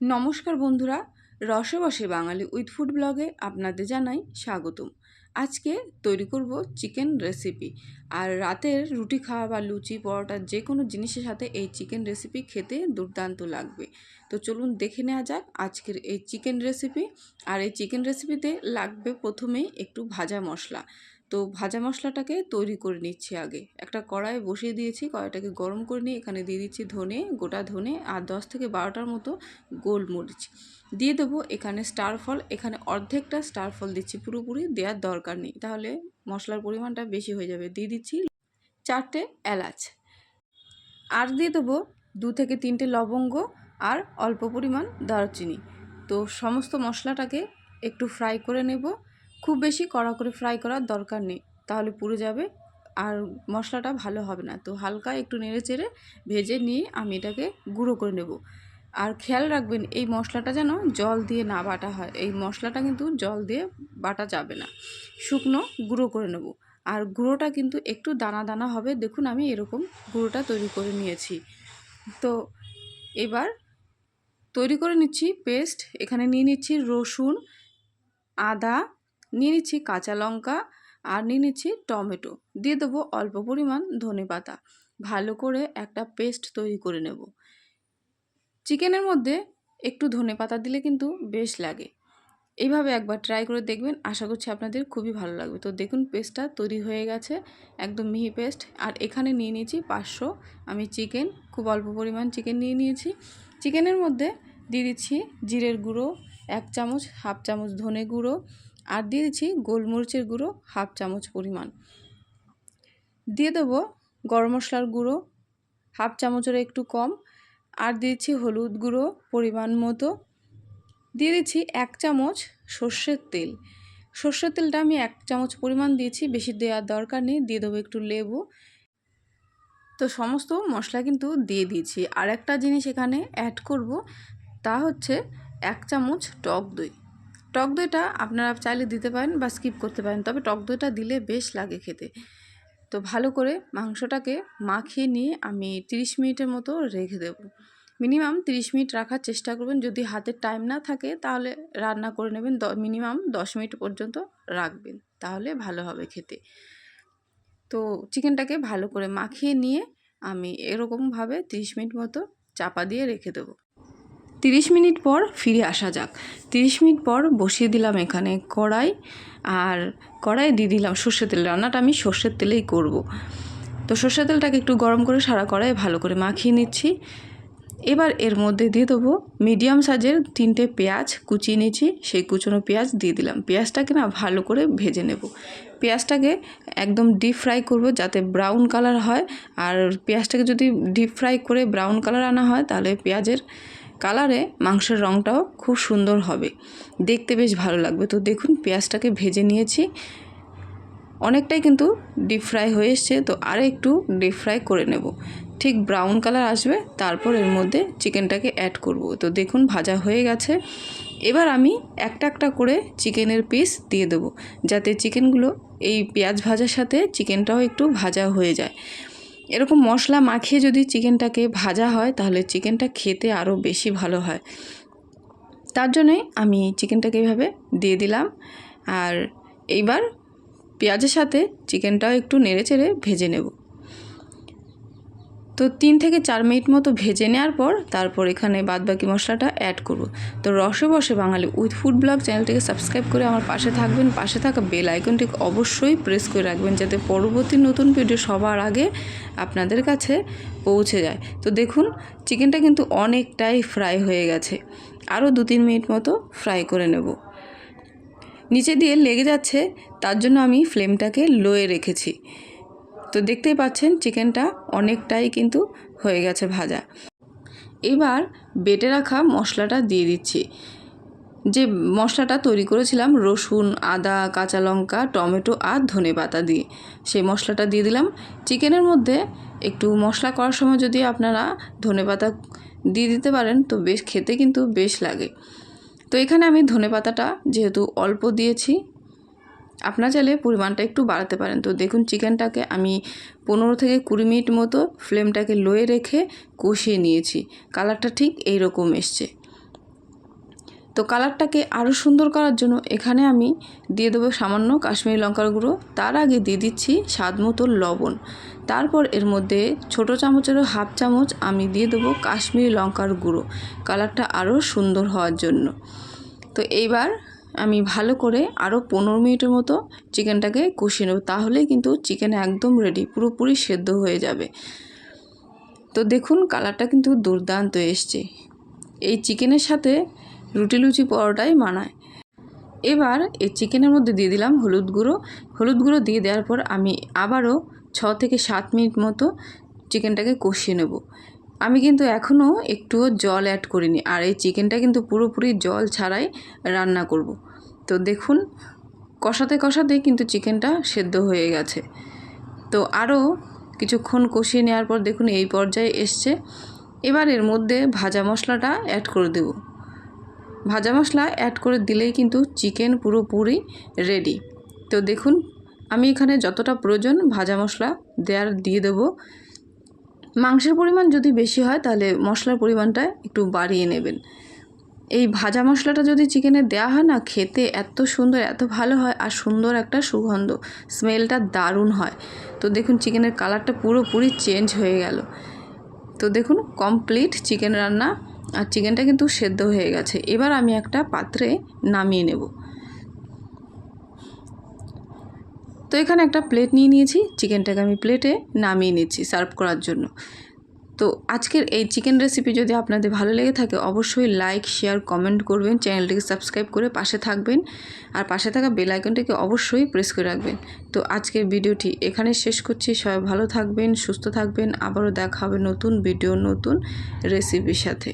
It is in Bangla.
নমস্কার বন্ধুরা রসে বসে বাঙালি উইথ ফুড ব্লগে আপনাদের জানাই স্বাগতম। আজকে তৈরি করব চিকেন রেসিপি। আর রাতের রুটি খাওয়া বা লুচি, পরোটা যে কোনো জিনিসের সাথে এই চিকেন রেসিপি খেতে দুর্দান্ত লাগবে। তো চলুন দেখে নেওয়া যাক আজকের এই চিকেন রেসিপি। আর এই চিকেন রেসিপিতে লাগবে প্রথমেই একটু ভাজা মশলা। তো ভাজা মশলাটাকে তৈরি করে নিচ্ছি আগে। একটা কড়াই বসিয়ে দিয়েছি, কড়াইটাকে গরম করে নিয়ে এখানে দিয়ে দিচ্ছি ধনে, গোটা ধনে আর দশ থেকে বারোটার মতো গোলমরিচ। দিয়ে দেবো এখানে স্টার ফল, এখানে অর্ধেকটা স্টার ফল দিচ্ছি পুরোপুরি, দেওয়ার দরকার নেই। তাহলে মশলার পরিমাণটা বেশি হয়ে যাবে। দিয়ে দিচ্ছি চারটে এলাচ। আর দিয়ে দেবো দু থেকে তিনটে লবঙ্গ আর অল্প পরিমাণ দারচিনি। তো সমস্ত মশলাটাকে একটু ফ্রাই করে নেব। খুব বেশি কড়া করে ফ্রাই করার দরকার নেই। তাহলে পুড়ে যাবে আর মশলাটা ভালো হবে না। তো হালকা একটু নেড়ে চেড়ে ভেজে নিয়ে আমি এটাকে গুঁড়ো করে নেব। আর খেয়াল রাখবেন, এই মশলাটা যেন জল দিয়ে না বাটা হয়। এই মশলাটা কিন্তু জল দিয়ে বাটা যাবে না। শুকনো গুঁড়ো করে নেব। আর গুঁড়োটা কিন্তু একটু দানা দানা হবে। দেখুন আমি এরকম গুঁড়োটা তৈরি করে নিয়েছি। তো এবার তৈরি করে নিচ্ছি পেস্ট। এখানে নিয়ে নিচ্ছি রসুন, আদা নিয়ে নিচ্ছি কাঁচা লঙ্কা আর নিয়ে নিচ্ছি টমেটো। দিয়ে দেবো অল্প পরিমাণ ধনে পাতা। ভালো করে একটা পেস্ট তৈরি করে নেব। চিকেনের মধ্যে একটু ধনে পাতা দিলে কিন্তু বেশ লাগে। এইভাবে একবার ট্রাই করে দেখবেন। আশা করছি আপনাদের খুবই ভালো লাগবে। তো দেখুন, পেস্টটা তৈরি হয়ে গেছে, একদম মিহি পেস্ট। আর এখানে নিয়ে নিয়েছি পাঁচশো। আমি চিকেন, খুব অল্প পরিমাণ চিকেন নিয়ে নিয়েছি। চিকেনের মধ্যে দিয়ে দিচ্ছি জিরের গুঁড়ো, এক চামচ, হাফ চামচ ধনে গুঁড়ো আর দিয়ে দিচ্ছি গোলমরিচের গুঁড়ো হাফ চামচ পরিমাণ। দিয়ে দেবো গরম মশলার গুঁড়ো হাফ চামচের একটু কম। আর দিয়েছি হলুদ গুঁড়ো পরিমাণ মতো। দিয়ে দিচ্ছি এক চামচ সর্ষের তেল। সর্ষের তেলটা আমি এক চামচ পরিমাণ দিয়েছি, বেশি দেওয়ার দরকার নেই। দিয়ে দেবো একটু লেবু। তো সমস্ত মশলা কিন্তু দিয়ে দিয়েছি। আর একটা জিনিস এখানে অ্যাড করব, তা হচ্ছে এক চামচ টক দই। টক দইটা আপনারা চাইলে দিতে পারেন বা স্কিপ করতে পারেন, তবে টক দইটা দিলে বেশ লাগে খেতে। তো ভালো করে মাংসটাকে মাখিয়ে নিয়ে আমি 30 মিনিটের মতো রেখে দেব। মিনিমাম 30 মিনিট রাখার চেষ্টা করবেন। যদি হাতে টাইম না থাকে তাহলে রান্না করে নেবেন। মিনিমাম 10 মিনিট পর্যন্ত রাখবেন, তাহলে ভালো হবে খেতে। তো চিকেনটাকে ভালো করে মাখিয়ে নিয়ে আমি এরকমভাবে 30 মিনিট মতো চাপা দিয়ে রেখে দেবো। তিরিশ মিনিট পর ফিরে আসা যাক। তিরিশ মিনিট পর বসিয়ে দিলাম এখানে কড়াই আর কড়াই দিয়ে দিলাম সর্ষের তেল। রান্নাটা আমি সর্ষের তেলেই করব। তো সর্ষের তেলটাকে একটু গরম করে সারা কড়াই ভালো করে মাখিয়ে নিচ্ছি। এবার এর মধ্যে দিয়ে দেবো মিডিয়াম সাইজের তিনটে পেঁয়াজ কুচিয়ে নিয়েছি। সেই কুচনো পেঁয়াজ দিয়ে দিলাম। পেঁয়াজটাকে না ভালো করে ভেজে নেব। পেঁয়াজটাকে একদম ডিপ ফ্রাই করব যাতে ব্রাউন কালার হয়। আর পেঁয়াজটাকে যদি ডিপ ফ্রাই করে ব্রাউন কালার আনা হয় তাহলে পেঁয়াজের কালারে মাংসের রঙটাও খুব সুন্দর হবে। দেখতে বেশ ভালো লাগবে। তো দেখুন, পেঁয়াজটাকে ভেজে নিয়েছি। অনেকটাই কিন্তু ডিপ ফ্রাই হয়ে এসছে। তো আরও একটু ডিপ ফ্রাই করে নেব। ঠিক ব্রাউন কালার আসবে। তারপর এর মধ্যে চিকেনটাকে অ্যাড করব। তো দেখুন, ভাজা হয়ে গেছে। এবার আমি একটা একটা করে চিকেনের পিস দিয়ে দেবো। যাতে চিকেনগুলো এই পেঁয়াজ ভাজার সাথে চিকেনটাও একটু ভাজা হয়ে যায়। এরকম মশলা মাখিয়ে যদি চিকেনটাকে ভাজা হয়, তাহলে চিকেনটা খেতে আরও বেশি ভালো হয়। তার জন্যই আমি চিকেনটাকে এইভাবে দিয়ে দিলাম। আর এইবার পেঁয়াজের সাথে চিকেনটাও একটু নেড়ে চেড়ে ভেজে নেব। তো তিন থেকে চার মিনিট মতো ভেজে নেওয়ার পর তারপর এখানে বাদবাকি মশলাটা অ্যাড করব। তো Roshe Boshe Bangali with food blog চ্যানেলটিকে সাবস্ক্রাইব করে আমার পাশে থাকবেন। পাশে থাকা বেল আইকনটিকে অবশ্যই প্রেস করে রাখবেন যাতে পরবর্তী নতুন ভিডিও সবার আগে আপনাদের কাছে পৌঁছে যায়। তো দেখুন চিকেনটা কিন্তু অনেকটাই ফ্রাই হয়ে গেছে। আরও দু তিন মিনিট মতো ফ্রাই করে নেব। নিচে দিয়ে লেগে যাচ্ছে, তার জন্য আমি ফ্লেমটাকে লোয়ে রেখেছি। তো দেখতেই পাচ্ছেন চিকেনটা অনেকটাই কিন্তু হয়ে গেছে ভাজা। এবার বেটে রাখা মশলাটা দিয়ে দিচ্ছি। যে মশলাটা তৈরি করেছিলাম, রসুন, আদা, কাঁচা লঙ্কা, টমেটো আর ধনে পাতা দিয়ে, সেই মশলাটা দিয়ে দিলাম। চিকেনের মধ্যে একটু মশলা করার সময় যদি আপনারা ধনে পাতা দিয়ে দিতে পারেন, তো বেশ খেতে কিন্তু বেশ লাগে। তো এখানে আমি ধনে পাতাটা যেহেতু অল্প দিয়েছি আপনার চাইলে পরিমাণটা একটু বাড়াতে পারেন। তো দেখুন, চিকেনটাকে আমি পনেরো থেকে কুড়ি মিনিট মতো ফ্লেমটাকে লোয়ে রেখে কষিয়ে নিয়েছি। কালারটা ঠিক এই রকম এসছে। তো কালারটাকে আরও সুন্দর করার জন্য এখানে আমি দিয়ে দেবো সামান্য কাশ্মীরি লঙ্কার গুঁড়ো। তার আগে দিয়ে দিচ্ছি স্বাদ মতো লবণ। তারপর এর মধ্যে ছোট চামচেরও হাফ চামচ আমি দিয়ে দেবো কাশ্মীরি লঙ্কার গুঁড়ো। কালারটা আরও সুন্দর হওয়ার জন্য। তো এইবার আমি ভালো করে আরও পনেরো মিনিটের মতো চিকেনটাকে কষিয়ে নেব। তাহলেই কিন্তু চিকেন একদম রেডি পুরোপুরি সেদ্ধ হয়ে যাবে। তো দেখুন, কালারটা কিন্তু দুর্দান্ত এসছে। এই চিকেনের সাথে রুটি লুচি পরোটাই মানায়। এবার এই চিকেনের মধ্যে দিয়ে দিলাম হলুদ গুঁড়ো। হলুদ গুঁড়ো দিয়ে দেওয়ার পর আমি আবারও ছ থেকে সাত মিনিট মতো চিকেনটাকে কষিয়ে নেব। আমি কিন্তু এখনও একটুও জল অ্যাড করিনি, আর এই চিকেনটা কিন্তু পুরোপুরি জল ছাড়াই রান্না করব। তো দেখুন, কষাতে কষাতে কিন্তু চিকেনটা সেদ্ধ হয়ে গেছে। তো আরও কিছুক্ষণ কষিয়ে নেওয়ার পর দেখুন এই পর্যায়ে এসছে। এবার এর মধ্যে ভাজা মশলাটা অ্যাড করে দেব। ভাজা মশলা অ্যাড করে দিলেই কিন্তু চিকেন পুরোপুরি রেডি তো দেখুন, আমি এখানে যতটা প্রয়োজন ভাজা মশলা দেওয়ার দিয়ে দেবো। মাংসের পরিমাণ যদি বেশি হয়, তাহলে মশলার পরিমাণটা একটু বাড়িয়ে নেবেন। এই ভাজা মশলাটা যদি চিকেনে দেওয়া হয় না, খেতে এত সুন্দর, এত ভালো হয় আর সুন্দর একটা সুগন্ধ, স্মেলটা দারুণ হয়। তো দেখুন, চিকেনের কালারটা পুরোপুরি চেঞ্জ হয়ে গেল। তো দেখুন কমপ্লিট চিকেন রান্না আর চিকেনটা কিন্তু সেদ্ধ হয়ে গেছে। এবার আমি একটা পাত্রে নামিয়ে নেব। তো এখানে একটা প্লেট নিয়ে নিয়েছি। চিকেনটাকে আমি প্লেটে নামিয়ে নিচ্ছি সার্ভ করার জন্য। তো আজকের এই চিকেন রেসিপি যদি আপনাদের ভালো লেগে থাকে, অবশ্যই লাইক শেয়ার কমেন্ট করবেন। চ্যানেলটিকে সাবস্ক্রাইব করে পাশে থাকবেন। আর পাশে থাকা বেল আইকনটিকে অবশ্যই প্রেস করে রাখবেন। তো আজকের ভিডিওটি এখানে শেষ করছি। সবাই ভালো থাকবেন, সুস্থ থাকবেন। আবারও দেখা হবে নতুন ভিডিও নতুন রেসিপির সাথে।